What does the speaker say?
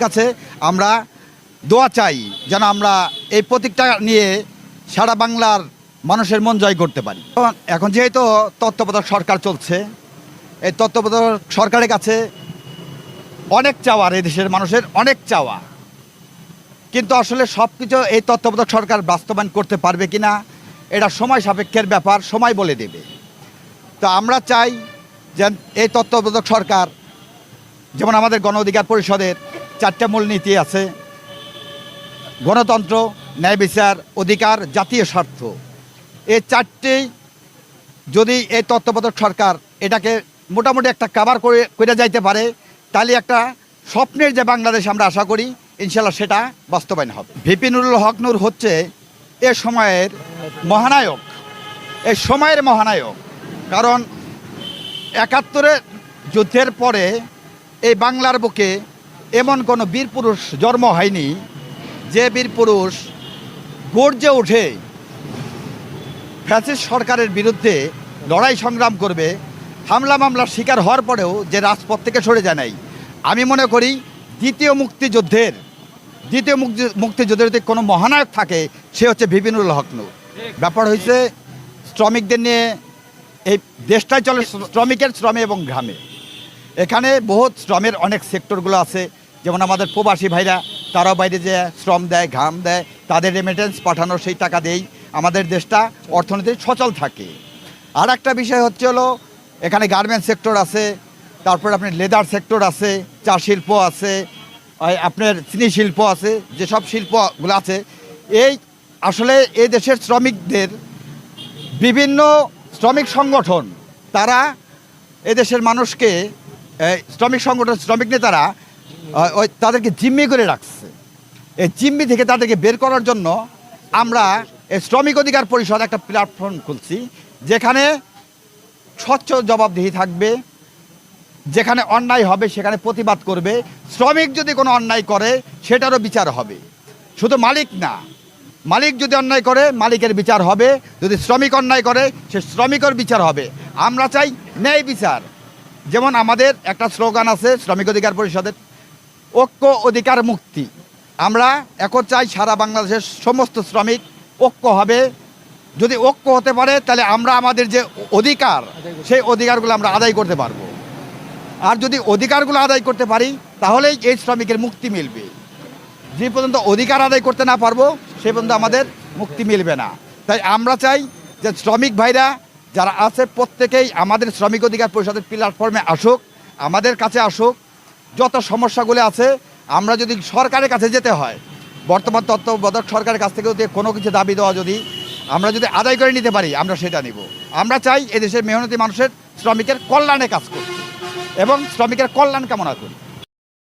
কাছে আমরা দোয়া চাই যেন আমরা এই প্রতীকটা নিয়ে সারা বাংলার মানুষের মন জয় করতে পারি। এখন- যেহেতু তত্ত্বাবধায়ক সরকার চলছে, এই তত্ত্বাবধায়ক সরকারের কাছে অনেক চাওয়ার এই দেশের মানুষের অনেক চাওয়া। কিন্তু আসলে সব কিছু এই তত্ত্বাবধায়ক সরকার বাস্তবায়ন করতে পারবে কি না এটা সময় সাপেক্ষের ব্যাপার, সময় বলে দেবে। তো আমরা চাই যে এই তত্ত্বাবধায়ক সরকার, যেমন আমাদের গণ অধিকার পরিষদের চারটে মূলনীতি আছে। গণতন্ত্র, ন্যায় বিচার, অধিকার, জাতীয় স্বার্থ। এই চারটেই যদি এই তত্ত্বাবধায়ক সরকার এটাকে মোটামুটি একটা কাভার করে করে যাইতে পারে, তাহলে একটা স্বপ্নের যে বাংলাদেশ আমরা আশা করি ইনশাল্লাহ সেটা বাস্তবায়ন হবে। ভিপি নুরুল হক নূর হচ্ছে এ সময়ের মহানায়ক। এ সময়ের মহানায়ক। কারণ একাত্তরের যুদ্ধের পরে এই বাংলার বুকে এমন কোনো বীর পুরুষ জন্ম হয়নি যে বীর পুরুষ গর্জে ওঠে। ফ্যাসিস্ট সরকারের বিরুদ্ধে লড়াই সংগ্রাম করবে। হামলা মামলার শিকার হওয়ার পরেও যে রাজপথ থেকে সরে যায় নাই। আমি মনে করি দ্বিতীয় মুক্তিযুদ্ধের, দ্বিতীয় মুক্তি, মুক্তিযুদ্ধের যদি কোনো মহানায়ক থাকে, সে হচ্ছে বিপিনুল হক ব্যাপার হয়েছে শ্রমিকদের নিয়ে এই দেশটাই চলে শ্রমিকের শ্রমে এবং ঘামে এখানে বহুত শ্রমের অনেক সেক্টরগুলো আছে। যেমন আমাদের প্রবাসী ভাইরা, তারাও বাইরে যে শ্রম দেয়, ঘাম দেয়, তাদের রেমিটেন্স পাঠানোর সেই টাকা দেই আমাদের দেশটা অর্থনীতি সচল থাকে। আর একটা বিষয় হচ্ছে হলো, এখানে গার্মেন্টস সেক্টর আছে, তারপর আপনার লেদার সেক্টর আছে, চা শিল্প আছে আপনার চিনি শিল্প আছে, যেসব শিল্পগুলো আছে, এই আসলে এই দেশের শ্রমিকদের বিভিন্ন শ্রমিক সংগঠন, তারা এদেশের মানুষকে শ্রমিক সংগঠন, শ্রমিক নেতারা ওই তাদেরকে জিম্মি করে রাখছে। এই জিম্মি থেকে তাদেরকে বের করার জন্য আমরা এই শ্রমিক অধিকার পরিষদ একটা প্ল্যাটফর্ম খুলছি, যেখানে স্বচ্ছ জবাবদিহি থাকবে, যেখানে অন্যায় হবে সেখানে প্রতিবাদ করবে। শ্রমিক যদি কোনো অন্যায় করে, সেটারও বিচার হবে। শুধু মালিক না, মালিক যদি অন্যায় করে, মালিকের বিচার হবে। যদি শ্রমিক অন্যায় করে, সে শ্রমিকের বিচার হবে। আমরা চাই ন্যায় বিচার। যেমন আমাদের একটা স্লোগান আছে, শ্রমিক অধিকার পরিষদের ঐক্য অধিকার মুক্তি। আমরা এখন চাই সারা বাংলাদেশের সমস্ত শ্রমিক ঐক্য হবে। যদি ঐক্য হতে পারে, তাহলে আমরা আমাদের যে অধিকার, সেই অধিকারগুলো আমরা আদায় করতে পারব। আর যদি অধিকারগুলো আদায় করতে পারি, তাহলেই এই শ্রমিকের মুক্তি মিলবে। যে পর্যন্ত অধিকার আদায় করতে না পারব, সে পর্যন্ত আমাদের মুক্তি মিলবে না। তাই আমরা চাই যে শ্রমিক ভাইরা যারা আছে, প্রত্যেকেই আমাদের শ্রমিক অধিকার পরিষদের প্ল্যাটফর্মে আসুক, আমাদের কাছে আসুক যত সমস্যাগুলো আছে, আমরা যদি সরকারের কাছে যেতে হয়, বর্তমান তত্ত্বাবধায়ক সরকারের কাছ থেকে যদি কোনো কিছু দাবি দেওয়া যদি আমরা যদি আদায় করে নিতে পারি, আমরা সেটা নিব। আমরা চাই এদেশের মেহনতি মানুষের শ্রমিকের কল্যাণে কাজ করতে এবং শ্রমিকের কল্যাণ কামনা করি।